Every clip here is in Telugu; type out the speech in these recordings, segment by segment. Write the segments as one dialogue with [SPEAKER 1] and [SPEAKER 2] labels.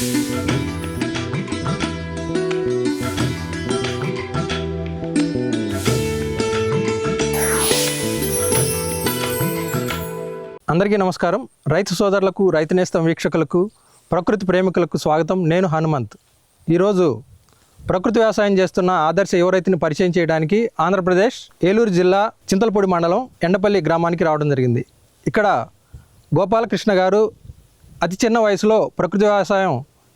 [SPEAKER 1] అందరికీ నమస్కారం. రైతు సోదరులకు రైతు నేస్తం వీక్షకులకు ప్రకృతి ప్రేమికులకు స్వాగతం. నేను హనుమంత్. ఈరోజు ప్రకృతి వ్యవసాయం చేస్తున్న ఆదర్శ యువ రైతుని పరిచయం చేయడానికి ఆంధ్రప్రదేశ్ ఏలూరు జిల్లా చింతలపూడి మండలం ఎండపల్లి గ్రామానికి రావడం జరిగింది. ఇక్కడ గోపాలకృష్ణ గారు అతి చిన్న వయసులో ప్రకృతి వ్యవసాయం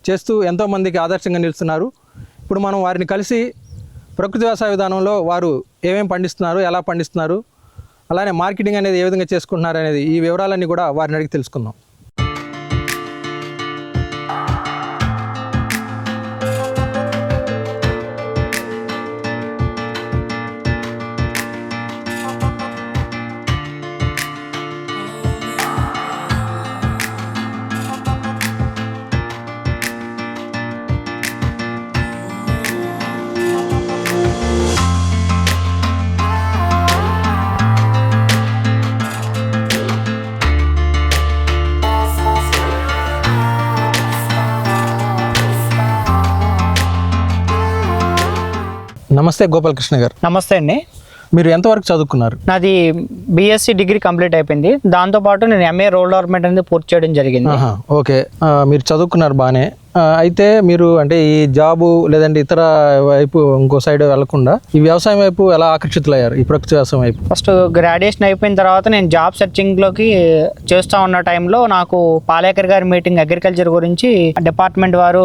[SPEAKER 1] చేస్తూ ఎంతోమందికి ఆదర్శంగా నిలుస్తున్నారు. ఇప్పుడు మనం వారిని కలిసి ప్రకృతి వ్యవసాయ విధానంలో వారు ఏమేమి పండిస్తున్నారు ఎలా పండిస్తున్నారు అలానే మార్కెటింగ్ అనేది ఏ విధంగా చేసుకుంటున్నారు అనేది ఈ వివరాలన్నీ కూడా వారిని అడిగి తెలుసుకుందాం. నమస్తే గోపాలకృష్ణ గారు.
[SPEAKER 2] నమస్తే అండి.
[SPEAKER 1] మీరు ఎంతవరకు చదువుకున్నారు?
[SPEAKER 2] నాది బీఎస్సీ డిగ్రీ కంప్లీట్ అయిపోయింది. దాంతోపాటు నేను ఎంఏ రోల్ డెవలప్మెంట్ అనేది పూర్తి చేయడం జరిగింది.
[SPEAKER 1] ఓకే. మీరు చదువుకున్నారు బాగానే. అయితే మీరు అంటే ఈ జాబు లేదంటే ఇతర వైపు ఇంకో సైడ్ వెళ్ళకుండా ఈ వ్యవసాయం వైపు ఎలా ఆకర్షితులయ్యారు? ఈ ప్రకృతి వ్యవసాయం వైపు.
[SPEAKER 2] ఫస్ట్ గ్రాడ్యుయేషన్ అయిపోయిన తర్వాత నేను జాబ్ సెర్చింగ్లోకి చేస్తూ ఉన్న టైంలో నాకు పాలేకర్ గారి మీటింగ్ అగ్రికల్చర్ గురించి డిపార్ట్మెంట్ వారు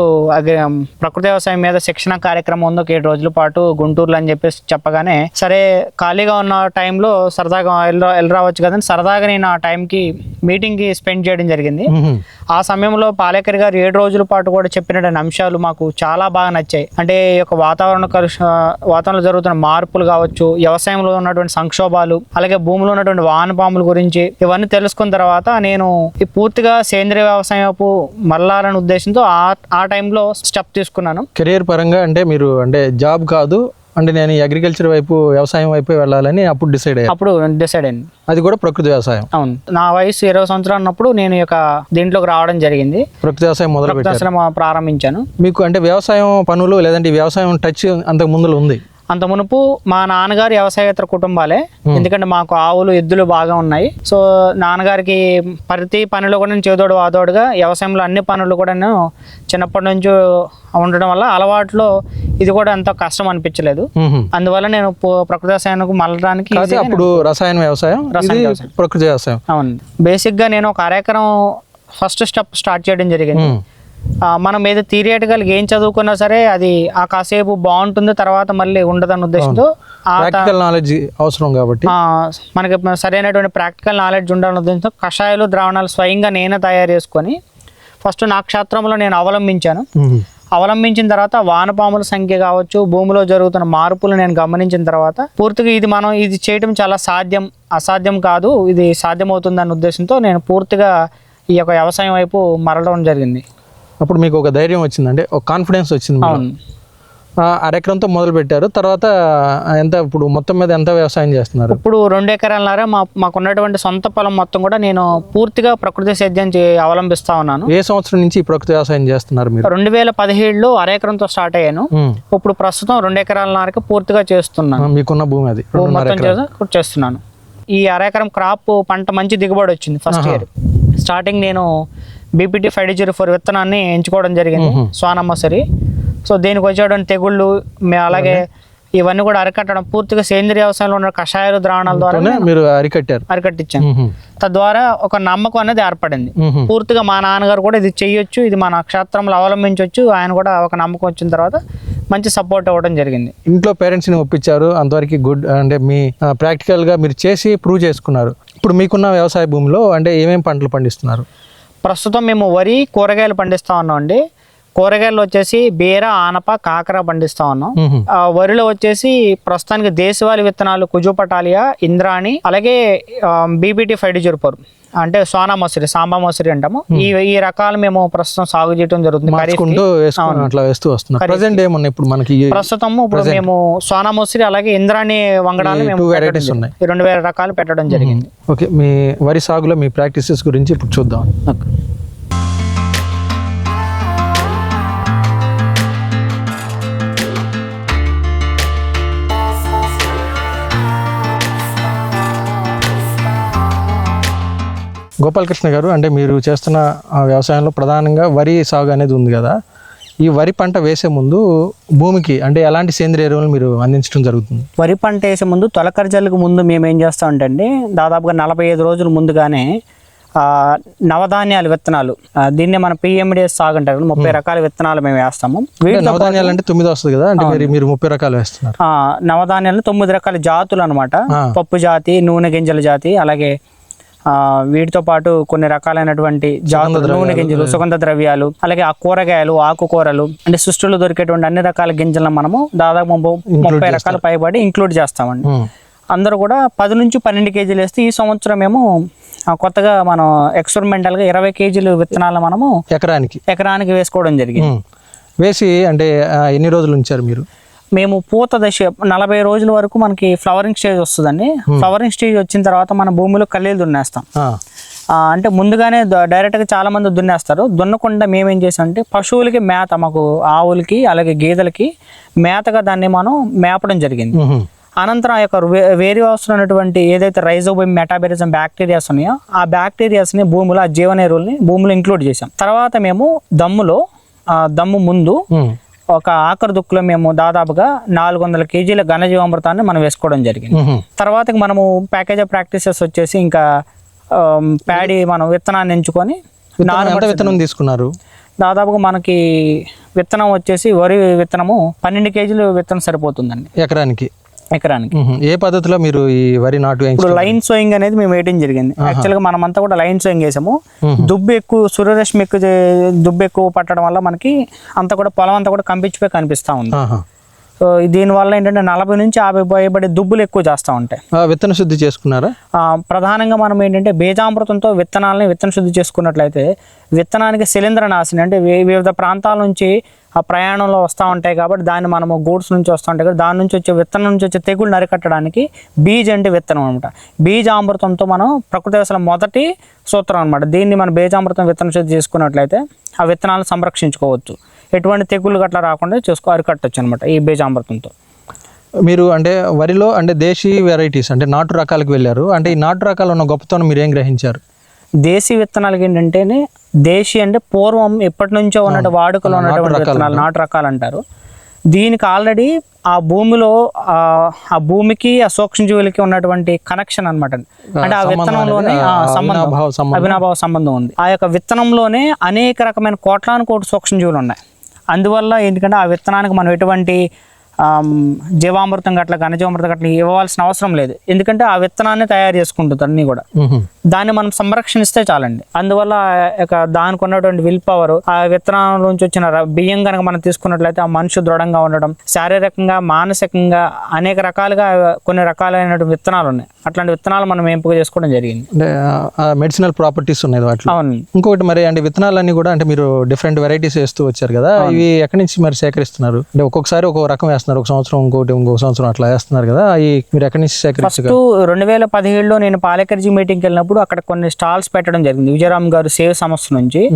[SPEAKER 2] ప్రకృతి వ్యవసాయం మీద శిక్షణ కార్యక్రమం ఉంది ఒక ఏడు రోజుల పాటు గుంటూరులో అని చెప్పేసి చెప్పగానే సరే ఖాళీగా ఉన్న టైంలో సరదాగా వెళ్ళి వెళ్ళి రావచ్చు కదని సరదాగా నేను ఆ టైంకి మీటింగ్కి స్పెండ్ చేయడం జరిగింది. ఆ సమయంలో పాలేకర్ గారు ఏడు రోజుల పాటు కూడా చెప్పినటువంటి అంశాలు మాకు చాలా బాగా నచ్చాయి. అంటే ఈ యొక్క వాతావరణ కలుష వాతావరణంలో జరుగుతున్న మార్పులు కావచ్చు వ్యవసాయంలో ఉన్నటువంటి సంక్షోభాలు అలాగే భూమిలో ఉన్నటువంటి వానపాముల గురించి ఇవన్నీ తెలుసుకున్న తర్వాత నేను ఈ పూర్తిగా సేంద్రియ వ్యవసాయం వైపు మళ్ళాలనే ఉద్దేశంతో ఆ ఆ టైంలో స్టెప్ తీసుకున్నాను.
[SPEAKER 1] కెరియర్ పరంగా అంటే మీరు అంటే జాబ్ కాదు అంటే నేను అగ్రికల్చర్ వైపు వ్యవసాయం వైపు వెళ్ళాలని అప్పుడు డిసైడ్ అయ్యారు
[SPEAKER 2] అప్పుడు డిసైడ్ అయింది.
[SPEAKER 1] అది కూడా ప్రకృతి వ్యవసాయం.
[SPEAKER 2] అవును. నా వయసు ఇరవై సంవత్సరాలు ఉన్నప్పుడు నేను యొక్క దీంట్లోకి రావడం జరిగింది.
[SPEAKER 1] ప్రకృతి వ్యవసాయం మొదలు
[SPEAKER 2] ప్రారంభించాను.
[SPEAKER 1] మీకు అంటే వ్యవసాయం పనులు లేదంటే వ్యవసాయం టచ్ అంతకు ముందులో ఉంది.
[SPEAKER 2] అంత మునుపు మా నాన్నగారు వ్యవసాయేతర కుటుంబాలే. ఎందుకంటే మాకు ఆవులు ఎద్దులు బాగా ఉన్నాయి. సో నాన్నగారికి ప్రతి పనిలో కూడా నేను చేదోడు వాదోడుగా వ్యవసాయంలో అన్ని పనులు కూడా నేను చిన్నప్పటి నుంచి ఉండడం వల్ల అలవాట్లో ఇది కూడా అంత కష్టం అనిపించలేదు. అందువల్ల నేను ప్రకృతి వ్యవసాయానికి మళ్ళడానికి
[SPEAKER 1] అప్పుడు రసాయన వ్యవసాయం
[SPEAKER 2] రసాయన.
[SPEAKER 1] ప్రకృతి వ్యవసాయం.
[SPEAKER 2] అవును. బేసిక్గా నేను ఒక అరెకరం ఫస్ట్ స్టెప్ స్టార్ట్ చేయడం జరిగింది. మనం ఏదో థియరిటికల్ ఏం చదువుకున్నా సరే అది ఆ కాసేపు బాగుంటుంది తర్వాత మళ్ళీ ఉండదన్న ఉద్దేశంతో
[SPEAKER 1] ప్రాక్టికల్ నాలెడ్జ్ అవసరం కాబట్టి.
[SPEAKER 2] మనకి సరైనటువంటి ప్రాక్టికల్ నాలెడ్జ్ ఉండాలన్న ఉద్దేశంతో కషాయాలు ద్రావణాలు స్వయంగా నేనే తయారు చేసుకొని ఫస్ట్ నా క్షేత్రంలో నేను అవలంబించాను. అవలంబించిన తర్వాత వానపాముల సంఖ్య కావచ్చు భూమిలో జరుగుతున్న మార్పులు నేను గమనించిన తర్వాత పూర్తిగా ఇది మనం ఇది చేయడం చాలా సాధ్యం అసాధ్యం కాదు ఇది సాధ్యమవుతుందన్న ఉద్దేశంతో నేను పూర్తిగా ఈ యొక్క వ్యవసాయం వైపు మరలడం జరిగింది.
[SPEAKER 1] అప్పుడు మీకు ఒక ధైర్యం వచ్చిందంటే ఒక కాన్ఫిడెన్స్ వచ్చింది అరెకరంతో మొదలు పెట్టారు తర్వాత ఎంత ఇప్పుడు మొత్తం మీద ఎంత వ్యవసాయం చేస్తున్నారు?
[SPEAKER 2] ఇప్పుడు రెండు ఎకరాలన్నర మా మాకున్నటువంటి సొంత పొలం మొత్తం కూడా నేను పూర్తిగా ప్రకృతి సేద్యం అవలంబిస్తా ఉన్నాను.
[SPEAKER 1] ఏ సంవత్సరం నుంచి ప్రకృతి వ్యవసాయం చేస్తున్నారు మీరు?
[SPEAKER 2] రెండు వేల పదిహేడులో అరెకరంతో స్టార్ట్ అయ్యాను. ఇప్పుడు ప్రస్తుతం రెండు ఎకరాలన్నరకు పూర్తిగా చేస్తున్నాను.
[SPEAKER 1] మీకున్న భూమి అది.
[SPEAKER 2] మొత్తం
[SPEAKER 1] ఎకరాలు.
[SPEAKER 2] చేస్తున్నాను. ఈ అరెకరం క్రాప్ పంట మంచి దిగుబడి వచ్చింది ఫస్ట్ ఇయర్. స్టార్టింగ్ నేను బీపీటీ ఫైవ్ జీరో ఫోర్ విత్తనాన్ని ఎంచుకోవడం జరిగింది సోనమ్మసరి సో దీనికి వచ్చేటువంటి తెగుళ్ళు మే- అలాగే ఇవన్నీ కూడా అరికట్టడం పూర్తిగా సేంద్రియ వ్యవసాయంలో ఉన్న కషాయాలు ద్రావణాల ద్వారా
[SPEAKER 1] మీరు అరికట్టారు.
[SPEAKER 2] అరికట్టించాను. తద్వారా ఒక నమ్మకం అనేది ఏర్పడింది. పూర్తిగా మా నాన్నగారు కూడా ఇది చెయ్యొచ్చు ఇది మన నక్షత్రంలో అవలంబించవచ్చు ఆయన కూడా ఒక నమ్మకం వచ్చిన తర్వాత మంచి సపోర్ట్ ఇవ్వడం జరిగింది.
[SPEAKER 1] ఇంట్లో పేరెంట్స్ని ఒప్పించారు అంతవరకు గుడ్ అంటే మీ ఆ, practical గా మీరు చేసి ప్రూవ్ చేసుకున్నారు. ఇప్పుడు మీకున్న వ్యవసాయ భూమిలో అంటే ఏమేమి పంటలు పండిస్తున్నారు?
[SPEAKER 2] ప్రస్తుతం మేము వరి కూరగాయలు పండిస్తా ఉన్నాం అండి. కూరగాయలు వచ్చేసి బీర ఆనప కాకర పండిస్తా ఉన్నాం. వరిలో వచ్చేసి ప్రస్తుతానికి దేశవాళీ విత్తనాలు కుజు పటాలియా ఇంద్రాణి అలాగే బీబీటీ ఫైవ్ జీరో ఫోర్ అంటే సోనా మసూరి సాంబా మసూరి అంటాము. ఈ ఈ రకాలు మేము ప్రస్తుతం సాగు చేయడం జరుగుతుంది
[SPEAKER 1] అట్లా వేస్తూ ప్రజెంట్ ఏమున్నాయి ఇప్పుడు మనకి
[SPEAKER 2] ప్రస్తుతం ఇప్పుడు మేము సోనా మసూరి అలాగే ఇంద్రాణి వంగడాలు మేము
[SPEAKER 1] వెరైటీస్. ఉన్నాయి.
[SPEAKER 2] రెండు వేల రకాలు పెట్టడం జరిగింది.
[SPEAKER 1] ఓకే మీ వరి సాగులో మీ ప్రాక్టీసెస్ గురించి ఇప్పుడు చూద్దాం. గోపాలకృష్ణ గారు అంటే మీరు చేస్తున్న వ్యవసాయంలో ప్రధానంగా వరి సాగు అనేది ఉంది కదా. ఈ వరి పంట వేసే ముందు భూమికి అంటే ఎలాంటి సేంద్రియ ఎరువులు మీరు అందించడం జరుగుతుంది?
[SPEAKER 2] వరి పంట వేసే ముందు తొలకరిజల్లకు ముందు మేము ఏం చేస్తామంటే దాదాపుగా నలభై ఐదు రోజుల ముందుగానే ఆ, నవధాన్యాలు విత్తనాలు దీన్నే మనం పిఎండిఎస్ సాగు అంటారు ముప్పై రకాల విత్తనాలు మేము వేస్తాము.
[SPEAKER 1] నవధాన్యాలు అంటే తొమ్మిది వస్తుంది కదా అంటే మీరు ముప్పై రకాలు వేస్తున్నారు.
[SPEAKER 2] నవధాన్యాలు తొమ్మిది రకాల జాతులు అనమాట. పప్పు జాతి నూనె గింజల జాతి అలాగే వీటితో పాటు కొన్ని రకాలైనటువంటి జాతులు నూనె గింజలు సుగంధ ద్రవ్యాలు అలాగే ఆ కూరగాయలు ఆకుకూరలు అంటే సృష్టిలో దొరికేటువంటి అన్ని రకాల గింజలను మనము దాదాపు ముప్పై రకాల పైబడి ఇంక్లూడ్ చేస్తామండి. అందరూ కూడా పది నుంచి పన్నెండు కేజీలు వేస్తే ఈ సంవత్సరం మేము ఆ, కొత్తగా మనం ఎక్స్పెరిమెంటల్గా ఇరవై కేజీలు విత్తనాలు మనము
[SPEAKER 1] ఎకరానికి.
[SPEAKER 2] ఎకరానికి వేసుకోవడం జరిగింది.
[SPEAKER 1] వేసి అంటే ఎన్ని రోజులు ఉంచారు మీరు?
[SPEAKER 2] మేము పూత దశ నలభై రోజుల వరకు మనకి ఫ్లవరింగ్ స్టేజ్ వస్తుందండి. ఫ్లవరింగ్ స్టేజ్ వచ్చిన తర్వాత మన భూమిలో కల్లీలు దున్నేస్తాం. అంటే ముందుగానే డైరెక్ట్గా చాలా మంది దున్నేస్తారు. దున్నకుండా మేమేం చేసామంటే పశువులకి మేత మాకు ఆవులకి అలాగే గేదెలకి మేతగా దాన్ని మనం మేపడం జరిగింది. అనంతరం ఆ యొక్క వే- వేరే అవసరం ఉన్నటువంటి ఏదైతే రైజోబైమ్ మెటాబెరిజం బ్యాక్టీరియాస్ ఉన్నాయో ఆ బ్యాక్టీరియాస్ని భూమిలో ఆ జీవన ఎరువుల్ని భూమిలో ఇంక్లూడ్ చేసాం తర్వాత మేము దమ్ములో దమ్ము ముందు
[SPEAKER 1] ఉమ్.
[SPEAKER 2] ఒక ఆఖరి దుక్కులో మేము దాదాపుగా నాలుగు వందల కేజీల ఘనజీవామృతాన్ని మనం వేసుకోవడం జరిగింది. తర్వాత మనము ప్యాకేజ్ ఆఫ్ ప్రాక్టీసెస్ వచ్చేసి ఇంకా ప్యాడీ మనం విత్తనాన్ని ఎంచుకొని
[SPEAKER 1] ఎంత విత్తనం తీసుకున్నారు?
[SPEAKER 2] దాదాపుగా మనకి విత్తనం వచ్చేసి వరి విత్తనము పన్నెండు కేజీలు విత్తనం సరిపోతుందండి.
[SPEAKER 1] ఎకరానికి?
[SPEAKER 2] ఎకరానికి.
[SPEAKER 1] ఏ పద్ధతిలో మీరు ఈ వరి నాటు
[SPEAKER 2] ఇప్పుడు లైన్ సోయింగ్ అనేది మేము వేయడం జరిగింది. యాక్చువల్గా మనం అంతా కూడా లైన్ సోయింగ్
[SPEAKER 1] మ్మ్.
[SPEAKER 2] దుబ్బు ఎక్కువ సూర్యరశ్మి ఎక్కువ దుబ్బు ఎక్కువ పట్టడం వల్ల మనకి అంతా కూడా పొలం అంతా కూడా కంపించిపోయి కనిపిస్తూ ఉంది. దీనివల్ల ఏంటంటే నలభై నుంచి యాభై భయపడే దుబ్బులు ఎక్కువ చేస్తూ ఉంటాయి.
[SPEAKER 1] విత్తన శుద్ధి చేసుకున్నారా?
[SPEAKER 2] ప్రధానంగా మనం ఏంటంటే బీజామృతంతో విత్తనాలని విత్తన శుద్ధి చేసుకున్నట్లయితే విత్తనానికి శిలీంద్ర నాశిని అంటే వి- వివిధ ప్రాంతాల నుంచి ఆ ప్రయాణంలో వస్తూ ఉంటాయి కాబట్టి దాన్ని మనము గూడ్స్ నుంచి వస్తూ ఉంటాయి కాబట్టి దాని నుంచి వచ్చే విత్తనం నుంచి వచ్చే తెగుళ్ళు అరికట్టడానికి బీజ్ అంటే విత్తనం అనమాట బీజామృతంతో మనం ప్రకృతి వ్యవసాయం మొదటి సూత్రం అనమాట దీన్ని మనం బీజామృతం విత్తన శుద్ధి చేసుకున్నట్లయితే ఆ విత్తనాలను సంరక్షించుకోవచ్చు. ఎటువంటి తెగుళ్ళు గట్లా రాకుండా చేసుకో అరికట్టచ్చు అనమాట ఈ బీజామృతంతో.
[SPEAKER 1] మీరు అంటే వరిలో అంటే దేశీ వెరైటీస్ అంటే నాటు రకాలకు వెళ్ళారు. అంటే ఈ నాటు రకాలు ఉన్న గొప్పతనం మీరు ఏం గ్రహించారు?
[SPEAKER 2] దేశీ విత్తనాలకి ఏంటంటే దేశీ అంటే పూర్వం ఎప్పటి నుంచో ఉన్నట్టు వాడుకలో ఉన్నటువంటి విత్తనాలు నాటు రకాలు అంటారు దీనికి ఆల్రెడీ ఆ భూమిలో ఆ ఆ భూమికి ఆ సూక్ష్మజీవులకి ఉన్నటువంటి కనెక్షన్ అన్నమాట. అంటే ఆ విత్తనంలోనే సంబంధం.
[SPEAKER 1] అవినాభావ సంబంధం.
[SPEAKER 2] ఉంది. ఆ యొక్క విత్తనంలోనే అనేక రకమైన కోట్లాను కోటి సూక్ష్మజీవులు ఉన్నాయి. అందువల్ల ఎందుకంటే ఆ విత్తనానికి మనం ఎటువంటి జీవామృతం గట్ల ఘనజీవామృతం గట్ల ఇవ్వాల్సిన అవసరం లేదు. ఎందుకంటే ఆ విత్తనాన్ని తయారు చేసుకుంటుంది అన్నీ కూడా. దాన్ని మనం సంరక్షణిస్తే చాలండి. అందువల్ల దానికి ఉన్నటువంటి విల్ పవర్ ఆ విత్తనాల నుంచి వచ్చిన బియ్యం కనుక మనం తీసుకున్నట్లయితే ఆ మనిషి దృఢంగా ఉండడం శారీరకంగా మానసికంగా అనేక రకాలుగా కొన్ని రకాలైన విత్తనాలు ఉన్నాయి. అట్లాంటి విత్తనాలు మనం ఎంపిక చేసుకోవడం జరిగింది.
[SPEAKER 1] అంటే మెడిసినల్ ప్రాపర్టీస్ ఉన్నాయి వాటిలో.
[SPEAKER 2] అవును.
[SPEAKER 1] ఇంకొకటి మరి అంటే విత్తనాలన్నీ కూడా అంటే మీరు డిఫరెంట్ వెరైటీస్ వేస్తూ వచ్చారు కదా ఇవి ఎక్కడి నుంచి మరి సేకరిస్తున్నారు? అంటే ఒక్కొక్కసారి ఒక్కొక్క రకం వేస్తున్నారు. ఒక సంవత్సరం ఇంకోటి ఇంకొక సంవత్సరం అట్లా వేస్తున్నారు కదా. అవి మీరు ఎక్కడి నుంచి సేకరించగలరు
[SPEAKER 2] ఫస్ట్ రెండు వేల పదిహేడులో నేను పాలెకర్జీ మీటింగ్కి వెళ్ళినప్పుడు అక్కడ కొన్ని స్టాల్స్ పెట్టడం జరిగింది. విజయరామ్ గారు సేవ్ సంస్థ నుంచి.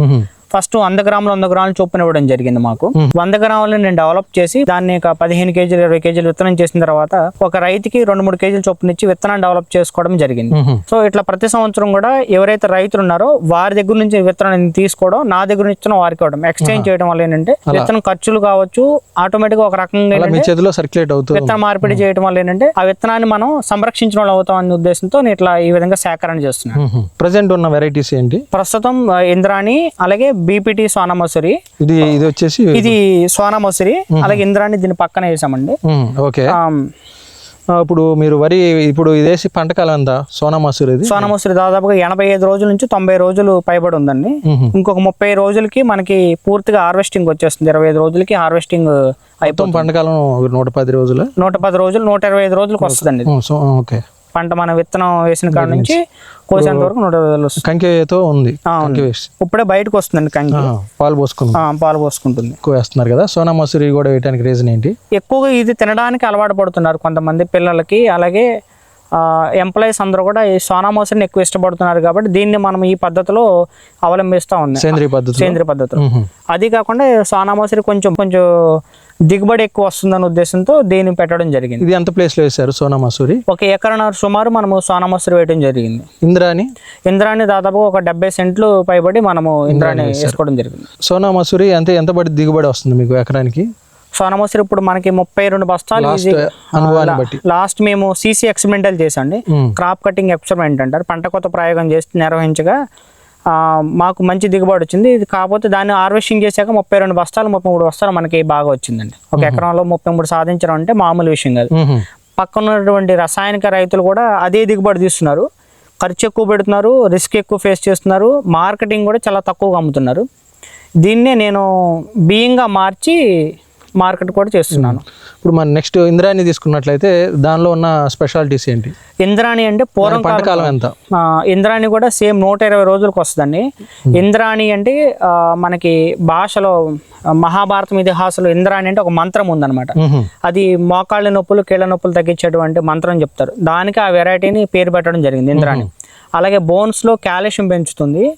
[SPEAKER 2] ఫస్ట్ వంద గ్రాములు వంద గ్రాములు చొప్పున ఇవ్వడం జరిగింది మాకు. వంద గ్రాములు నేను డెవలప్ చేసి దాన్ని ఒక పదిహేను కేజీలు ఇరవై కేజీలు విత్తనం చేసిన తర్వాత ఒక రైతుకి రెండు మూడు కేజీలు చొప్పున ఇచ్చి విత్తనం డెవలప్ చేసుకోవడం జరిగింది. సో ఇట్లా ప్రతి సంవత్సరం కూడా ఎవరైతే రైతులు ఉన్నారో వారి దగ్గర నుంచి విత్తనం తీసుకోవడం నా దగ్గర నుంచి వారికి ఇవ్వడం. ఎక్స్చేంజ్ చేయడం వల్ల ఏంటంటే విత్తనం ఖర్చులు కావచ్చు ఆటోమేటిక్ ఒక రకంగా
[SPEAKER 1] చేతిలో సర్క్యులేట్ అవుతుంది
[SPEAKER 2] విత్తన మార్పిడి చేయడం వల్ల ఏంటంటే ఆ విత్తనాన్ని మనం సంరక్షించిన వాళ్ళు అవుతాం అనే ఉద్దేశంతో నేను ఇట్లా ఈ విధంగా సేకరణ చేస్తున్నాను.
[SPEAKER 1] ప్రజెంట్ ఉన్న వెరైటీస్ ఏంటి?
[SPEAKER 2] ప్రస్తుతం ఇంద్రాణి అలాగే బీపీటీ సోనామసూరి
[SPEAKER 1] ఇది ఇది వచ్చేసి
[SPEAKER 2] ఇది సోనామసూరి అలాగే ఇంద్రాణి దీని పక్కన వేసామండి.
[SPEAKER 1] ఓకే. ఇప్పుడు మీరు వరి ఇప్పుడు ఇదేసి పంట కాలం ఎంత? సోనా మసూర్ ఇది?
[SPEAKER 2] సోనామసూరి దాదాపుగా ఎనభై ఐదు రోజుల నుంచి తొంభై రోజులు పైబడి ఉందండి. ఇంకొక ముప్పై రోజులకి మనకి పూర్తిగా హార్వెస్టింగ్ వచ్చేస్తుంది. ఇరవై ఐదు రోజులకి హార్వెస్టింగ్ అయిపోతుంది.
[SPEAKER 1] పంట కాలం నూట పది రోజులు?
[SPEAKER 2] నూట పది రోజులు నూట ఇరవై ఐదు రోజులకు వస్తుందండి
[SPEAKER 1] ఓకే.
[SPEAKER 2] పంట మన విత్తనం వేసిన కాడ నుంచి కోసేంత వరకు నూట ఇరవై రోజులు వస్తుంది.
[SPEAKER 1] కంకితో ఉంది.
[SPEAKER 2] ఇప్పుడే బయటకు వస్తుందండి కంకి.
[SPEAKER 1] పాలు పోసుకుంది.
[SPEAKER 2] ఆ, పాలు పోసుకుంటుంది.
[SPEAKER 1] ఎక్కువ వేస్తున్నారు కదా. సోనా మసూరి కూడా వేయడానికి రీజన్ ఏంటి?
[SPEAKER 2] ఎక్కువగా ఇది తినడానికి అలవాటు పడుతున్నారు కొంతమంది పిల్లలకి. అలాగే ఎంప్లాయీస్ అందరూ కూడా ఈ సోనా మసూరిని ఎక్కువ ఇష్టపడుతున్నారు కాబట్టి దీన్ని మనం ఈ పద్ధతిలో అవలంబిస్తూ ఉంది
[SPEAKER 1] సేంద్రియ పద్ధతి
[SPEAKER 2] సేంద్రియ పద్ధతిలో. అది కాకుండా సోనా మసూరి కొంచెం కొంచెం దిగుబడి ఎక్కువ వస్తుందనే ఉద్దేశంతో దీన్ని పెట్టడం జరిగింది.
[SPEAKER 1] ఇది ఎంత ప్లేస్లో వేశారు సోనా మసూరి
[SPEAKER 2] ఒక ఎకరన్నర సుమారు మనము సోనా మసూరి వేయడం జరిగింది.
[SPEAKER 1] ఇంద్రాని
[SPEAKER 2] ఇంద్రాన్ని దాదాపు ఒక డెబ్బై సెంట్లు పైబడి మనము ఇంద్రాన్ని వేసుకోవడం జరిగింది.
[SPEAKER 1] సోనా మసూరి అంటే ఎంత పడి దిగుబడి వస్తుంది మీకు ఎకరానికి?
[SPEAKER 2] సోనా మసూరి ఇప్పుడు మనకి ముప్పై రెండు బస్తాలు
[SPEAKER 1] లాస్ట్
[SPEAKER 2] మేము సీసీ ఎక్స్పెరిమెంటల్ చేసండి. క్రాప్ కటింగ్ ఎక్స్పెరిమెంట్ అంటారు. పంట కొత్త ప్రయోగం చేసి నిర్వహించగా మాకు మంచి దిగుబడి వచ్చింది. ఇది కాకపోతే దాన్ని హార్వెస్టింగ్ చేశాక ముప్పై రెండు బస్తాలు ముప్పై మూడు బస్తాలు మనకి బాగా వచ్చిందండి. ఒక ఎకరంలో ముప్పై మూడు సాధించడం అంటే మామూలు విషయం కాదు.
[SPEAKER 1] మ్మ్.
[SPEAKER 2] పక్కన ఉన్నటువంటి రసాయనిక రైతులు కూడా అదే దిగుబడి తీస్తున్నారు. ఖర్చు ఎక్కువ పెడుతున్నారు రిస్క్ ఎక్కువ ఫేస్ చేస్తున్నారు. మార్కెటింగ్ కూడా చాలా తక్కువగా అమ్ముతున్నారు. దీన్నే నేను బియ్యంగా మార్చి మార్కెట్ కూడా చేస్తున్నాను.
[SPEAKER 1] ఇప్పుడు మన నెక్స్ట్ ఇంద్రాని తీసుకున్నట్లయితే దానిలో ఉన్న స్పెషాలిటీస్ ఏంటి?
[SPEAKER 2] ఇంద్రాణి అంటే పూర్వం
[SPEAKER 1] పంట కాలం ఎంత?
[SPEAKER 2] ఇంద్రాణి కూడా సేమ్ నూట ఇరవై రోజులకు వస్తుందండి. ఇంద్రాణి అంటే మనకి భాషలో మహాభారతం ఇతిహాసంలో ఇంద్రాణి అంటే ఒక మంత్రం ఉందన్నమాట.
[SPEAKER 1] మ్మ్.
[SPEAKER 2] అది మోకాళ్ళ నొప్పులు కీళ్ళ నొప్పులు తగ్గించేటువంటి మంత్రం చెప్తారు. దానికి ఆ వెరైటీని పేరు పెట్టడం జరిగింది ఇంద్రాణి. అలాగే బోన్స్లో కాల్షియం పెంచుతుంది.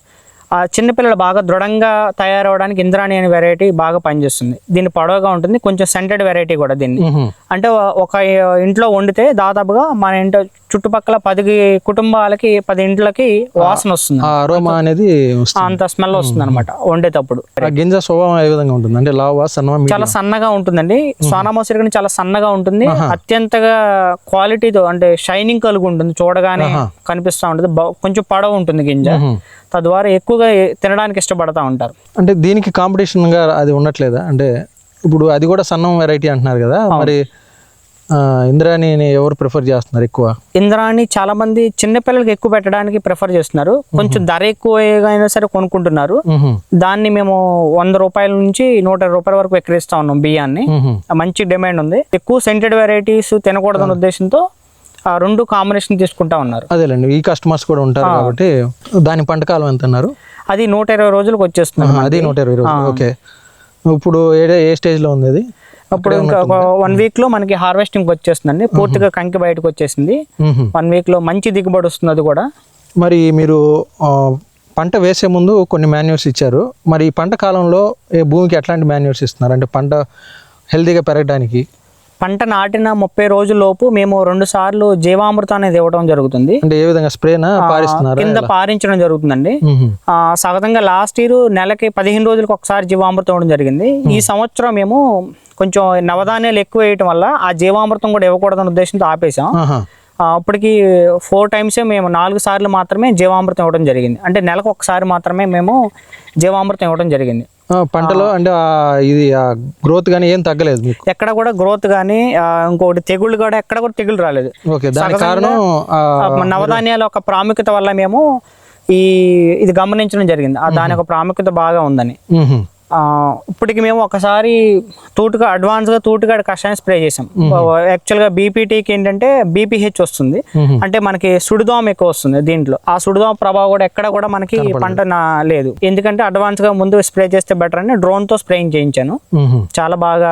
[SPEAKER 2] ఆ చిన్నపిల్లలు బాగా దృఢంగా తయారవడానికి ఇంద్రాణి అనే వెరైటీ బాగా పనిచేస్తుంది. దీన్ని పొడవుగా ఉంటుంది. కొంచెం సెంటెడ్ వెరైటీ కూడా దీన్ని. అంటే ఒక ఇంట్లో వండితే దాదాపుగా మన ఇంట్లో చుట్టుపక్కల పది కుటుంబాలకి పది ఇంట్లకి వాసన వస్తుంది.
[SPEAKER 1] అరోమా అనేది
[SPEAKER 2] అంత స్మెల్ వస్తుంది అనమాట వండేటప్పుడు.
[SPEAKER 1] గింజ స్వభావం ఏ విధంగా ఉంటుంది? అంటే లావా సన్నమా మీడియం?
[SPEAKER 2] చాలా సన్నగా ఉంటుందండి. సోనా మసూరి కానీ చాలా సన్నగా ఉంటుంది. అత్యంతగా క్వాలిటీతో అంటే షైనింగ్ కలిగి ఉంటుంది. చూడగానే కనిపిస్తూ ఉంటుంది. కొంచెం పొడవు ఉంటుంది గింజ. తద్వారా ఎక్కువగా తినడానికి ఇష్టపడతా ఉంటారు.
[SPEAKER 1] అంటే దీనికి కాంపిటీషన్గా అది ఉండట్లేదా? అంటే ఇప్పుడు అది కూడా సన్నం వెరైటీ అంటున్నారు కదా. మరి ఇంద్రాణిని ఎవరు ప్రిఫర్ చేస్తున్నారు ఎక్కువ?
[SPEAKER 2] ఇంద్రాన్ని చాలా మంది చిన్నపిల్లలకి ఎక్కువ పెట్టడానికి ప్రిఫర్ చేస్తున్నారు. కొంచెం ధర ఎక్కువ అయినా సరే కొనుక్కుంటున్నారు. దాన్ని మేము వంద రూపాయల నుంచి నూట రూపాయల వరకు విక్రయిస్తా ఉన్నాం బియ్యాన్ని. మంచి డిమాండ్ ఉంది. ఎక్కువ సెంటెడ్ వెరైటీస్ తినకూడదన్న ఉద్దేశంతో ఆ రెండు కాంబినేషన్ తీసుకుంటా ఉన్నారు.
[SPEAKER 1] అదేలేండి ఈ కస్టమర్స్ కూడా ఉంటారు కాబట్టి దాని పంట కాలం ఎంత అన్నారు
[SPEAKER 2] అది నూట ఇరవై రోజులకు వచ్చేస్తుంది
[SPEAKER 1] ఆహా, అది నూట ఇరవై రోజులు ఓకే. ఇప్పుడు ఏ ఏ స్టేజ్లో ఉంది అది?
[SPEAKER 2] అప్పుడు ఇంకా ఒక వన్ వీక్లో మనకి హార్వెస్టింగ్ వచ్చేస్తుందండి. పూర్తిగా కంకి బయటకు వచ్చేసింది. వన్ వీక్లో మంచి దిగుబడి వస్తుంది అది కూడా.
[SPEAKER 1] మరి మీరు పంట వేసే ముందు కొన్ని మాన్యూర్స్ ఇచ్చారు. మరి ఈ పంట కాలంలో ఏ భూమికి ఎట్లాంటి మాన్యూర్స్ ఇస్తున్నారు? అంటే పంట హెల్తీగా పెరగడానికి.
[SPEAKER 2] పంట నాటిన ముప్పై రోజుల లోపు మేము రెండు సార్లు జీవామృతం అనేది ఇవ్వడం జరుగుతుంది.
[SPEAKER 1] అంటే ఏ విధంగా? స్ప్రేనా? పారిస్తున్నారా?
[SPEAKER 2] కింద పారించడం జరుగుతుందండి. సహజంగా లాస్ట్ ఇయర్ నెలకి పదిహేను రోజులకు ఒకసారి జీవామృతం ఇవ్వడం జరిగింది. ఈ సంవత్సరం మేము కొంచెం నవధాన్యాలు ఎక్కువ వేయటం వల్ల ఆ జీవామృతం కూడా ఇవ్వకూడదన్న ఉద్దేశంతో ఆపేసాం అప్పటికి ఫోర్ టైమ్సే మేము నాలుగు సార్లు మాత్రమే జీవామృతం ఇవ్వడం జరిగింది. అంటే నెలకు ఒకసారి మాత్రమే మేము జీవామృతం ఇవ్వడం జరిగింది.
[SPEAKER 1] పంటలో అంటే ఇది గ్రోత్ కానీ ఏం తగ్గలేదు
[SPEAKER 2] ఎక్కడ కూడా గ్రోత్ కానీ ఇంకొకటి తెగుళ్ళు కూడా ఎక్కడ కూడా తెగులు రాలేదు.
[SPEAKER 1] ఓకే కారణం
[SPEAKER 2] నవధాన్యాల యొక్క ప్రాముఖ్యత వల్ల మేము ఈ ఇది గమనించడం జరిగింది. ఆ దాని యొక్క ప్రాముఖ్యత బాగా ఉందని. ఇప్పటికి మేము ఒకసారి తూటుగా అడ్వాన్స్గా తూటుగా కషాయం స్ప్రే చేసాం యాక్చువల్గా బీపీటీకి ఏంటంటే బీపీహెచ్ వస్తుంది. అంటే మనకి సుడిదోమ ఎక్కువ వస్తుంది దీంట్లో. ఆ సుడిదోమ ప్రభావం కూడా ఎక్కడ కూడా మనకి పంట నా లేదు. ఎందుకంటే అడ్వాన్స్గా ముందు స్ప్రే చేస్తే బెటర్ అని డ్రోన్తో స్ప్రేయింగ్ చేయించాను. చాలా బాగా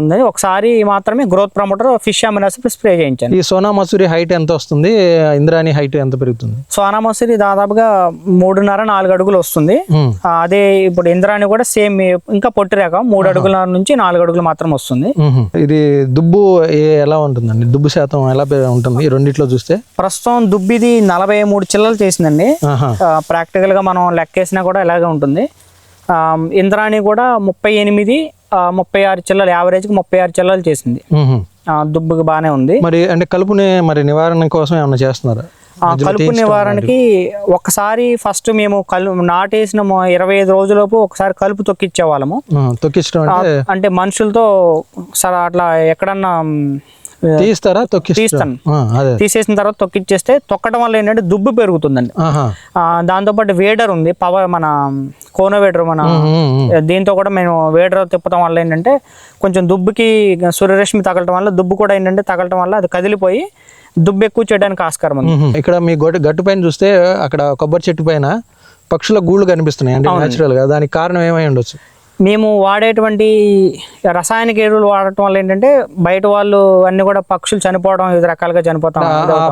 [SPEAKER 2] ఉంది ఒకసారి మాత్రమే growth promoter fish amino acid spray చేయించాను.
[SPEAKER 1] ఈ సోనా మసూరి హైట్ ఎంత వస్తుంది? ఇంద్రాని హైట్ ఎంత పెరుగుతుంది?
[SPEAKER 2] సోనా మసూరి దాదాపుగా మూడున్నర నాలుగు అడుగులు వస్తుంది. అదే ఇప్పుడు ఇంద్రాని కూడా సేమ్ ఇంకా పొట్టి రకం మూడు అడుగుల నుంచి నాలుగు అడుగులు మాత్రం వస్తుంది.
[SPEAKER 1] ఇది దుబ్బు ఎలా ఉంటుందండి? దుబ్బు శాతం ఎలా ఉంటుంది? ఈ రెండిట్లో చూస్తే?
[SPEAKER 2] ప్రస్తుతం దుబ్బిది నలభై మూడు చిల్లలు చేసిందండి. ప్రాక్టికల్గా మనం లెక్కేసినా కూడా ఇలాగే ఉంటుంది. ఆ, ఇంద్రాణి కూడా ముప్పై ఎనిమిది ముప్పై ఆరు చిల్లలు యావరేజ్కి ముప్పై ఆరు చిల్లలు చేసింది. దుబ్బుకి బాగానే ఉంది.
[SPEAKER 1] మరి అంటే కలుపుని మరి నివారణ కోసం ఏమన్నా చేస్తున్నారా?
[SPEAKER 2] కలుపు నివారణకి ఒకసారి ఫస్ట్ మేము కలు నాటేసిన ఇరవై ఐదు రోజులలోపు ఒకసారి కలుపు తొక్కిచ్చే వాళ్ళము
[SPEAKER 1] తొక్కించడం అంటే
[SPEAKER 2] మనుషులతో సరే అట్లా ఎక్కడన్నా
[SPEAKER 1] తీస్తారా? అదే.
[SPEAKER 2] తీసేసిన తర్వాత తొక్కిచ్చేస్తే తొక్కడం వల్ల ఏంటంటే దుబ్బు పెరుగుతుందండి. దాంతోపాటు వేడర్ ఉంది పవర్ మన కోనో వేడర్ మన. దీంతో కూడా మేము వేడర్ తిప్పడం వల్ల ఏంటంటే కొంచెం దుబ్బుకి సూర్యరశ్మి తగలటం వల్ల దుబ్బు కూడా ఏంటంటే తగలటం వల్ల అది కదిలిపోయి దుబ్బు ఎక్కువ చేయడానికి ఆస్కారం ఉంది.
[SPEAKER 1] ఇక్కడ మీ గొడ్డు గట్టు పైన చూస్తే అక్కడ కొబ్బరి చెట్టు పైన పక్షుల గూళ్ళు కనిపిస్తున్నాయి అంటే న్యాచురల్గా. దానికి కారణం ఏమై ఉండొచ్చు?
[SPEAKER 2] మేము వాడేటువంటి రసాయనిక ఎరువులు వాడటం వల్ల ఏంటంటే బయట వాళ్ళు అన్ని కూడా పక్షులు చనిపోవడం వివిధ రకాలుగా చనిపోతాం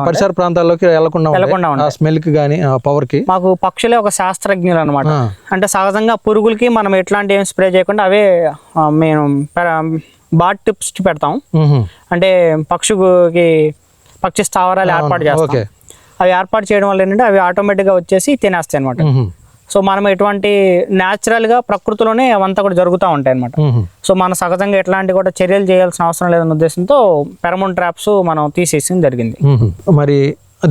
[SPEAKER 1] పరిసర ప్రాంతాల్లోకి వెళ్ళకుండా ఉంటాయి. వెళ్ళకుండా స్మెల్కి ఆ పవర్కి
[SPEAKER 2] మాకు పక్షులే ఒక శాస్త్రజ్ఞులు అనమాట. అంటే సహజంగా పురుగులకి మనం ఎట్లాంటి ఏం స్ప్రే చేయకుండా అవే మేము బాట్ టిప్స్ పెడతాం. అంటే పక్షికి పక్షి స్థావరాలు ఏర్పాటు చేస్తాం అవి ఏర్పాటు చేయడం వల్ల ఏంటంటే అవి ఆటోమేటిక్గా వచ్చేసి తినేస్తాయి అనమాట. సో మనం ఎటువంటి న్యాచురల్గా ప్రకృతిలోనే అవంతా కూడా జరుగుతూ ఉంటాయి అనమాట. సో మన సహజంగా ఎట్లాంటి కూడా చర్యలు చేయాల్సిన అవసరం లేదన్న ఉద్దేశంతో పెరమోన్ ట్రాప్స్ మనం తీసేసి జరిగింది.
[SPEAKER 1] మరి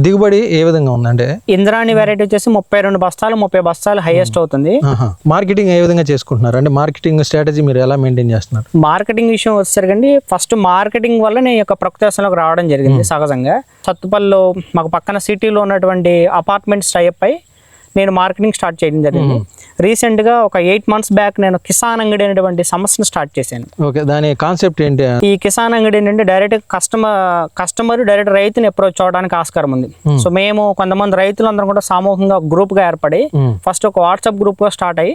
[SPEAKER 1] దిగుబడి ఏ విధంగా ఉందంటే
[SPEAKER 2] ఇంద్రాణి వెరైటీ వచ్చేసి ముప్పై రెండు బస్తాలు ముప్పై బస్తాలు హైయెస్ట్ అవుతుంది.
[SPEAKER 1] మార్కెటింగ్ ఏ విధంగా చేసుకుంటున్నారు? అంటే మార్కెటింగ్ స్ట్రాటజీ మీరు ఎలా మెయింటైన్ చేస్తున్నారు?
[SPEAKER 2] మార్కెటింగ్ విషయం వచ్చేసరికండి ఫస్ట్ మార్కెటింగ్ వల్ల నేను యొక్క ప్రకృతి వ్యవసాయంలోకి రావడం జరిగింది సహజంగా. సత్తుపల్లిలో మాకు పక్కన సిటీలో ఉన్నటువంటి అపార్ట్మెంట్స్ టైప్ అయి నేను మార్కెటింగ్ స్టార్ట్ చేయడం జరిగింది. రీసెంట్గా ఒక ఎయిట్ మంత్స్ బ్యాక్ నేను కిసాన్ అంగడి అనేటువంటి సంస్థను స్టార్ట్ చేశాను.
[SPEAKER 1] ఓకే దాని కాన్సెప్ట్ ఏంటి?
[SPEAKER 2] ఈ కిసాన్ అంగడి ఏంటంటే డైరెక్ట్ కస్టమర్ కస్టమర్ డైరెక్ట్ రైతుని అప్రోచ్ అవడానికి ఆస్కారం ఉంది. సో మేము కొంతమంది రైతులందరం కూడా సామూహికంగా గ్రూప్గా ఏర్పడి. ఫస్ట్ ఒక వాట్సాప్ గ్రూప్గా స్టార్ట్ అయ్యి.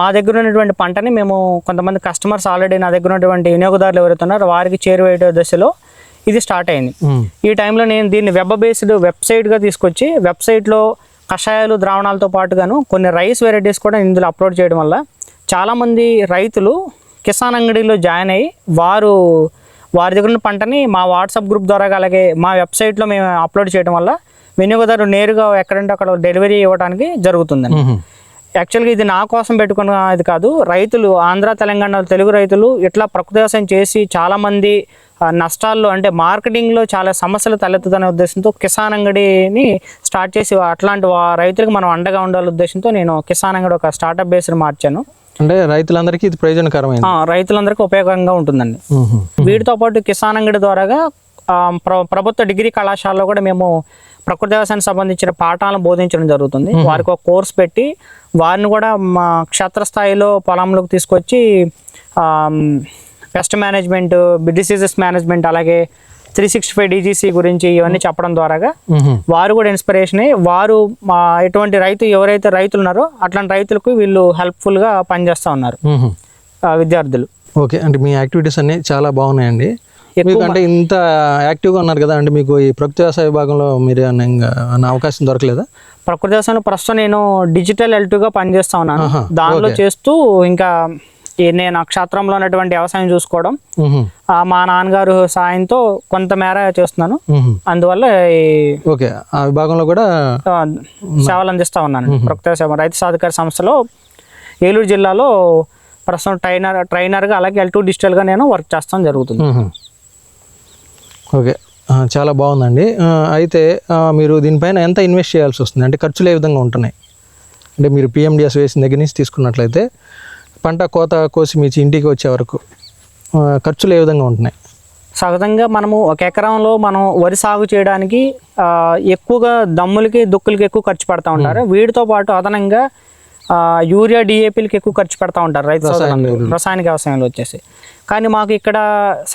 [SPEAKER 2] మా దగ్గర ఉన్నటువంటి పంటని మేము కొంతమంది కస్టమర్స్ ఆల్రెడీ నా దగ్గర ఉన్నటువంటి వినియోగదారులు ఎవరైతే ఉన్నారో వారికి చేరువేయ దశలో ఇది స్టార్ట్ అయింది. ఈ టైంలో నేను దీన్ని వెబ్ బేస్డ్ వెబ్సైట్గా తీసుకొచ్చి వెబ్సైట్లో కషాయాలు ద్రావణాలతో పాటుగాను కొన్ని రైస్ వెరైటీస్ కూడా ఇందులో అప్లోడ్ చేయడం వల్ల చాలామంది రైతులు కిసాన్ అంగడిలో జాయిన్ అయ్యి వారు వారి దగ్గర ఉన్న పంటని మా వాట్సాప్ గ్రూప్ ద్వారా అలాగే మా వెబ్సైట్లో మేము అప్లోడ్ చేయడం వల్ల వినియోగదారు నేరుగా ఎక్కడంటే అక్కడ డెలివరీ ఇవ్వడానికి జరుగుతుందండి. యాక్చువల్గా ఇది నా కోసం పెట్టుకున్న ఇది కాదు రైతులు ఆంధ్ర తెలంగాణ తెలుగు రైతులు ఇట్లా ప్రకృతి వ్యవసాయం చేసి చాలామంది నష్టాల్లో అంటే మార్కెటింగ్లో చాలా సమస్యలు తలెత్తుతున్న ఉద్దేశంతో కిసాన్ అంగడిని స్టార్ట్ చేసి అట్లాంటి రైతులకు మనం అండగా ఉండాలనే ఉద్దేశంతో నేను కిసాన్ అంగడి ఒక స్టార్టప్ బేస్డ్ మార్చాను.
[SPEAKER 1] అంటే రైతులందరికీ ఇది ప్రయోజనకరమైంది.
[SPEAKER 2] ఆ, రైతులందరికీ ఉపయోగంగా ఉంటుందండి. వీటితో పాటు కిసాన్ అంగడి ద్వారాగా ప్రభుత్వ డిగ్రీ కళాశాలలో కూడా మేము ప్రకృతి వ్యవసాయానికి సంబంధించిన పాఠాలను బోధించడం జరుగుతుంది. వారికి ఒక కోర్స్ పెట్టి వారిని కూడా మా క్షేత్రస్థాయిలో పొలంలోకి తీసుకొచ్చి పెస్ట్ మేనేజ్మెంట్ డిసీజెస్ మేనేజ్మెంట్ అలాగే త్రీ సిక్స్టీ ఫైవ్ డీజీసీ గురించి ఇవన్నీ చెప్పడం ద్వారాగా. వారు కూడా ఇన్స్పిరేషన్ అయ్యి వారు మా ఎటువంటి రైతు ఎవరైతే రైతులు ఉన్నారో అట్లాంటి రైతులకు వీళ్ళు హెల్ప్ఫుల్గా పనిచేస్తూ ఉన్నారు. విద్యార్థులు.
[SPEAKER 1] ఓకే. అంటే మీ యాక్టివిటీస్ అన్ని చాలా బాగున్నాయండి. అంటే ఇంత యాక్టివ్గా ఉన్నారు కదా అంటే మీకు ఈ ప్రకృతి వ్యవసాయ విభాగంలో మీరు ఏమన్నా అవకాశం దొరకలేదా?
[SPEAKER 2] ప్రకృతి వ్యవసాయంలో ప్రస్తుతం నేను డిజిటల్ ఎల్టుగా పనిచేస్తా ఉన్నాను. దానిలో చేస్తూ ఇంకా నేను నక్షత్రంలో ఉన్నటువంటి వ్యవసాయం చూసుకోవడం. మా నాన్నగారు సాయంతో కొంతమేర చేస్తున్నాను. అందువల్ల
[SPEAKER 1] ఓకే ఆ విభాగంలో కూడా
[SPEAKER 2] సేవలు అందిస్తా ఉన్నాను ప్రకృతి వ్యవసాయం రైతు సాధికార సంస్థలో ఏలూరు జిల్లాలో ప్రస్తుతం ట్రైనర్ ట్రైనర్గా అలాగే ఎల్ టూ డిజిటల్గా నేను వర్క్ చేస్తాం జరుగుతుంది.
[SPEAKER 1] ఓకే. చాలా బాగుందండి. అయితే మీరు దీనిపైన ఎంత ఇన్వెస్ట్ చేయాల్సి వస్తుంది? అంటే ఖర్చులు ఏ విధంగా ఉంటున్నాయి? అంటే మీరు పిఎండిఎస్ వేసిన దగ్గర నుంచి తీసుకున్నట్లయితే పంట కోత కోసి మీ ఇంటికి వచ్చే వరకు ఖర్చులు ఏ విధంగా ఉంటున్నాయి?
[SPEAKER 2] సహజంగా మనము ఒక ఎకరంలో మనం వరి సాగు చేయడానికి ఎక్కువగా దమ్ములకి దుక్కులకి ఎక్కువ ఖర్చు పెడతా ఉంటారు. వీటితో పాటు అదనంగా యూరియా డిఏపీలకి ఎక్కువ ఖర్చు పెడతా ఉంటారు రైతు. రసాయనిక వ్యవసాయంలో వచ్చేసి. కానీ మాకు ఇక్కడ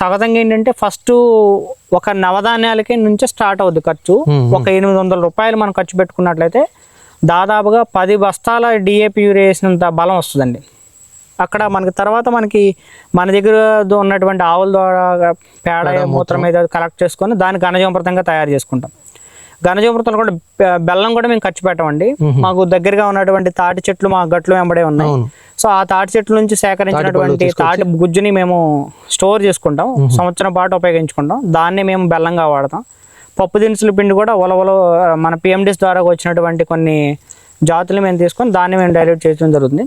[SPEAKER 2] సహజంగా ఏంటంటే ఫస్ట్ ఒక నవధాన్యాలకి నుంచే స్టార్ట్ అవుద్ది ఖర్చు. ఒక ఎనిమిది వందల రూపాయలు మనం ఖర్చు పెట్టుకున్నట్లయితే దాదాపుగా పది బస్తాల డిఏపి యూరియా వేసినంత బలం వస్తుందండి. అక్కడ మనకి తర్వాత మనకి మన దగ్గర ఉన్నటువంటి ఆవుల ద్వారా పేడ మూత్రం. మీద కలెక్ట్ చేసుకొని దాన్ని ఘనజీవమృతంగా తయారు చేసుకుంటాం. ఘనజీవమృతాలు కూడా బెల్లం కూడా మేము ఖర్చు పెట్టమండి. మాకు దగ్గరగా ఉన్నటువంటి తాటి చెట్లు మా గట్లు వెంబడే ఉన్నాయి. సో ఆ తాటి చెట్ల నుంచి సేకరించినటువంటి తాటి గుజ్జుని మేము స్టోర్ చేసుకుంటాం. సంవత్సరం పాటు ఉపయోగించుకుంటాం. దాన్ని మేము బెల్లంగా వాడతాం. పప్పు దినుసుల పిండి కూడా ఉలవలో మన పిఎండిస్ ద్వారా వచ్చినటువంటి కొన్ని జాతులు మేము తీసుకొని దాన్ని మేము డైరెక్ట్ చేయడం జరుగుతుంది.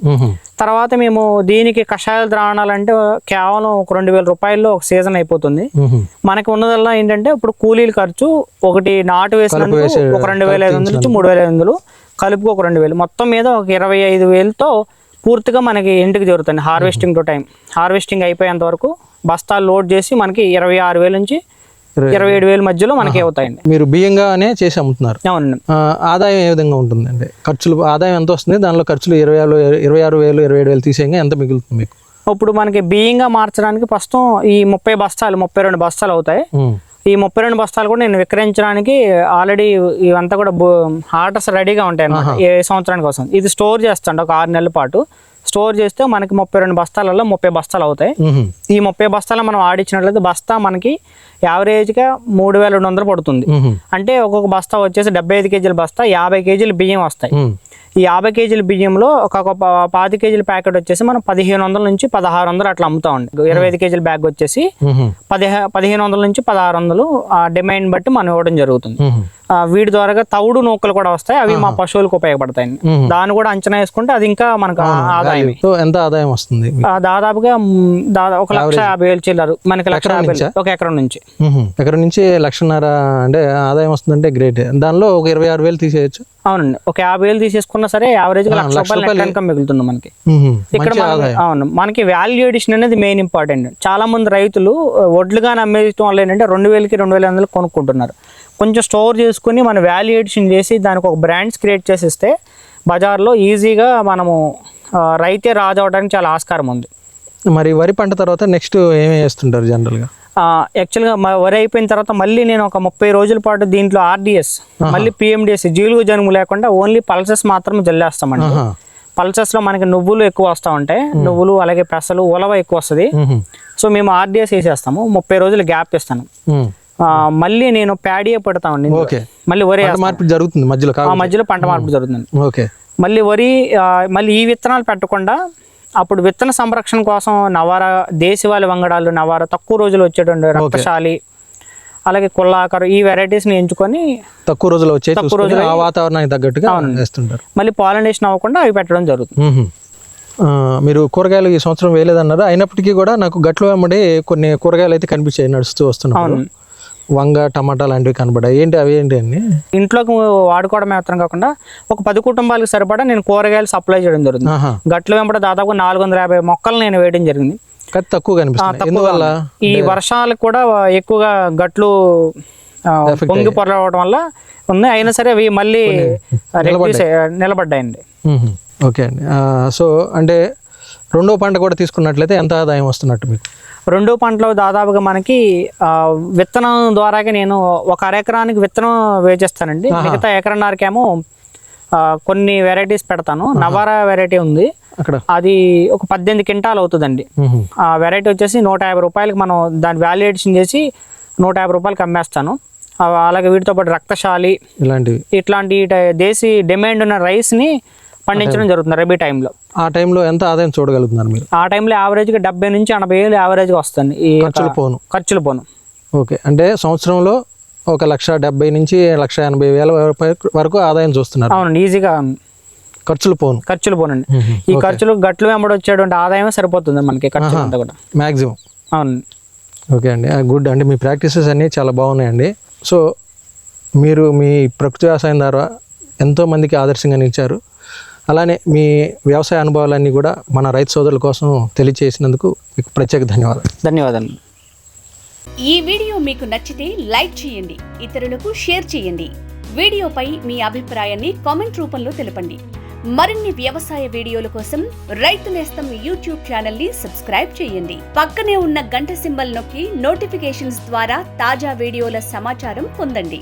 [SPEAKER 2] తర్వాత మేము దీనికి కషాయాలు ద్రావణాలంటే కేవలం ఒక రెండు వేల రూపాయల్లో ఒక సీజన్ అయిపోతుంది. మనకి ఉన్నదల్లా ఏంటంటే ఇప్పుడు కూలీల ఖర్చు ఒకటి నాటు వేసినందుకు
[SPEAKER 1] వేసే-
[SPEAKER 2] ఒక రెండు వేల ఐదు వందలు నుంచి మూడు వేల ఐదు వందలు కలుపుకు ఒక రెండు వేలు మొత్తం మీద ఒక ఇరవై ఐదు వేలతో పూర్తిగా మనకి ఇంటికి జరుగుతుంది హార్వెస్టింగ్ టు టైం హార్వెస్టింగ్ అయిపోయేంత వరకు బస్తాలు లోడ్ చేసి మనకి ఇరవై ఆరు వేల నుంచి
[SPEAKER 1] ఇరవై
[SPEAKER 2] ఏడు వేల. మధ్యలో మనకి అవుతాయండి.
[SPEAKER 1] మీరు బియ్యంగానే చేసి అమ్ముతున్నారు.
[SPEAKER 2] అవునండి.
[SPEAKER 1] ఆదాయం ఏ విధంగా ఉంటుంది అంటే ఖర్చులు ఆదాయం ఎంత వస్తుంది? దానిలో ఖర్చులు ఇరవై ఆరు ఇరవై ఆరు వేలు ఇరవై ఏడు వేలు తీసేయంగా ఎంత మిగులుతుంది మీకు?
[SPEAKER 2] ఇప్పుడు మనకి బియ్యంగా మార్చడానికి ప్రస్తుతం ఈ ముప్పై బస్తాలు ముప్పై రెండు బస్తాలు అవుతాయి. ఈ ముప్పై రెండు బస్తాలు కూడా నేను విక్రయించడానికి ఆల్రెడీ ఇవంతా కూడా ఆర్డర్స్ రెడీగా ఉంటాయి అన్నమాట ఏ సంవత్సరానికి వస్తుంది ఇది స్టోర్ చేస్తాండి ఒక ఆరు నెలల పాటు. స్టోర్ చేస్తే మనకి ముప్పై రెండు బస్తాలలో ముప్పై బస్తాలు అవుతాయి. ఈ ముప్పై బస్తాలు మనం ఆడిచ్చినట్లయితే బస్తా మనకి యావరేజ్గా మూడు వేల రెండు వందలు పడుతుంది. అంటే ఒక్కొక్క బస్తా వచ్చేసి డెబ్బై ఐదు కేజీల బస్తా యాభై కేజీల బియ్యం వస్తాయి. ఈ యాభై కేజీల బియ్యంలో ఒక పాతి కేజీల ప్యాకెట్ వచ్చేసి మనం పదిహేను వందల నుంచి పదహారు వందలు అట్లా అమ్ముతామండి ఇరవై ఐదు కేజీల బ్యాగ్ వచ్చేసి. పదిహే పదిహేను వందల నుంచి పదహారు వందలు ఆ డిమాండ్ బట్టి మనం ఇవ్వడం జరుగుతుంది వీటి ద్వారా తవుడు నూకలు కూడా వస్తాయి. అవి మా పశువులకు ఉపయోగపడతాయి. దాన్ని కూడా అంచనా వేసుకుంటే అది ఇంకా మనకు ఆదాయం
[SPEAKER 1] ఎంత ఆదాయం వస్తుంది?
[SPEAKER 2] దాదాపుగా మ్, దాదా ఒక లక్ష యాభై వేలు చిల్లరు. మనకి లక్ష యాభై ఒక ఎకరం నుంచి.
[SPEAKER 1] ఎకరం నుంచి లక్షన్నర అంటే ఆదాయం వస్తుందంటే గ్రేట్ దానిలో ఒక ఇరవై ఆరు వేలు తీసేయచ్చు.
[SPEAKER 2] అవునండి. ఒక యాభై వేలు తీసేసుకున్నా సరే యావరేజ్ లక్ష రూపాయలు ఇన్కమ్ మిగులుతుంది మనకి. ఇక్కడ అవును. మనకి వాల్యూ ఎడిషన్ అనేది మెయిన్ ఇంపార్టెంట్ చాలా మంది రైతులు వడ్లుగా అమ్మేయటం వల్ల ఏంటంటే రెండు వేలకి రెండు వేల వందలు కొనుక్కుంటున్నారు. కొంచెం స్టోర్ చేసుకుని మన వాల్యూ ఎడిషన్ చేసి దానికి ఒక బ్రాండ్స్ క్రియేట్ చేసి ఇస్తే బజార్లో ఈజీగా మనము రైతే రాజు అవడానికి చాలా ఆస్కారం ఉంది.
[SPEAKER 1] మరి వరి పంట తర్వాత నెక్స్ట్ ఏమేమి వేస్తుంటారు జనరల్గా?
[SPEAKER 2] యాక్చువల్గా వరి అయిపోయిన తర్వాత మళ్ళీ నేను ఒక ముప్పై రోజుల పాటు దీంట్లో ఆర్డిఎస్ మళ్ళీ పిఎండిఎస్ జీలుగు జనుము లేకుండా ఓన్లీ పల్సెస్ మాత్రం జల్లేస్తామండి.
[SPEAKER 1] ఆహా.
[SPEAKER 2] పల్సెస్లో మనకి నువ్వులు ఎక్కువ వస్తూ ఉంటాయి. నువ్వులు అలాగే పెసలు ఉలవ ఎక్కువ వస్తుంది. సో మేము ఆర్డిఎస్ వేసేస్తాము. ముప్పై రోజులు గ్యాప్ ఇస్తాను. మళ్ళీ నేను ప్యాడియే పెడతామండి. మళ్ళీ వరి.
[SPEAKER 1] మార్పిడి జరుగుతుంది మధ్యలో
[SPEAKER 2] మధ్యలో పంట మార్పు జరుగుతుంది.
[SPEAKER 1] ఓకే.
[SPEAKER 2] మళ్ళీ వరి మళ్ళీ ఈ విత్తనాలు పెట్టకుండా అప్పుడు విత్తన సంరక్షణ కోసం నవార దేశవాళి వంగడాలు నవార తక్కువ రోజులు వచ్చేటువంటి రక్తశాలి అలాగే కుల్లాకరు ఈ వెరైటీస్ని ఎంచుకొని
[SPEAKER 1] తక్కువ రోజులు వచ్చే చూసుకొని ఆ వాతావరణానికి తగ్గట్టుగా వేస్తుంటారు.
[SPEAKER 2] మళ్ళీ పాలినేషన్ అవ్వకుండా అవి పెట్టడం జరుగుతుంది.
[SPEAKER 1] మీరు కూరగాయలు ఈ సంవత్సరం వేయలేదన్నారు? అయినప్పటికీ కూడా నాకు గట్లు వెంబడి కొన్ని కూరగాయలు అయితే కనిపించాయి నడుస్తూ వస్తున్నాయి వంగ టమాటా లాంటివి కనబడాయి ఏంటి అవి ఏంటి అండి
[SPEAKER 2] ఇంట్లోకి వాడుకోవడం మాత్రం కాకుండా ఒక పది కుటుంబాలకు సరిపడా నేను కూరగాయలు సప్లై చేయడం జరుగుతుంది. గట్ల వెంబడి దాదాపు నాలుగు వందల యాభై మొక్కలు నేను వేయడం జరిగింది.
[SPEAKER 1] తక్కువ కనిపిస్తుంది ఎందువల్ల?
[SPEAKER 2] ఈ వర్షాలకు కూడా ఎక్కువగా గట్లు పొంగి పొరలవడం వల్ల ఉన్నాయి. అయినా సరే అవి మళ్ళీ నిలబడ్డాయండి.
[SPEAKER 1] ఓకే అండి. సో అంటే రెండో పంట కూడా తీసుకున్నట్లయితే ఎంత ఆదాయం వస్తున్నట్టు మీకు?
[SPEAKER 2] రెండో పంటలో దాదాపుగా మనకి విత్తనం ద్వారాగా నేను ఒక అరెకరానికి విత్తనం వేచేస్తానండి. మిగతా ఎకరన్నరకేమో కొన్ని వెరైటీస్ పెడతాను. నవారా వెరైటీ ఉంది.
[SPEAKER 1] అక్కడ.
[SPEAKER 2] అది ఒక పద్దెనిమిది క్వింటాల్ అవుతుందండి. ఆ వెరైటీ వచ్చేసి నూట యాభై రూపాయలకి మనం దాని వాల్యుయేషన్ చేసి నూట యాభై రూపాయలకి అమ్మేస్తాను. అలాగే వీటితో పాటు రక్తశాలి
[SPEAKER 1] ఇలాంటివి.
[SPEAKER 2] ఇట్లాంటి దేశీ డిమాండ్ ఉన్న రైస్ని పండించడం జరుగుతుంది రబీ టైంలో.
[SPEAKER 1] ఆ టైంలో ఎంత ఆదాయం చూడగలుగుతున్నారు మీరు?
[SPEAKER 2] ఆ టైంలో యావరేజ్గా డెబ్బై నుంచి ఎనభై వేలు యావరేజ్గా వస్తుంది ఈ
[SPEAKER 1] ఖర్చులు పోను.
[SPEAKER 2] ఖర్చులు పోను.
[SPEAKER 1] ఓకే. అంటే సంవత్సరంలో ఒక లక్ష డెబ్బై నుంచి లక్ష ఎనభై వేల వరకు- ఆదాయం చూస్తున్నారు.
[SPEAKER 2] అవునండి ఈజీగా
[SPEAKER 1] ఖర్చులు పోను.
[SPEAKER 2] ఖర్చులు పోనండి. ఈ ఖర్చులు గట్లు వెంబడి వచ్చేటువంటి ఆదాయమే సరిపోతుంది మనకి ఖర్చులు అంతా కూడా.
[SPEAKER 1] మ్యాక్సిమం
[SPEAKER 2] అవును
[SPEAKER 1] ఓకే అండి. గుడ్. అండి మీ ప్రాక్టీసెస్ అన్నీ చాలా బాగున్నాయండి. సో మీరు మీ ప్రకృతి వ్యవసాయం ద్వారా ఎంతో మందికి ఆదర్శంగా నిలిచారు. అలానే మీ వ్యవసాయ అనుభవాలన్నీ కూడా మన రైతు సోదరుల కోసం తెలియచేసినందుకు మీకు ప్రత్యేక ధన్యవాదాలు.
[SPEAKER 2] ధన్యవాదాలు.
[SPEAKER 3] ఈ వీడియో మీకు నచ్చితే లైక్ చేయండి ఇతరులకు షేర్ చేయండి. వీడియోపై మీ అభిప్రాయాన్ని కామెంట్ రూపంలో తెలపండి. మరిన్ని వ్యవసాయ వీడియోల కోసం రైతు నేస్తం యూట్యూబ్ ఛానల్ని సబ్స్క్రైబ్ చేయండి. పక్కనే ఉన్న గంట సింబల్ నొక్కి నోటిఫికేషన్స్ ద్వారా తాజా వీడియోల సమాచారం పొందండి.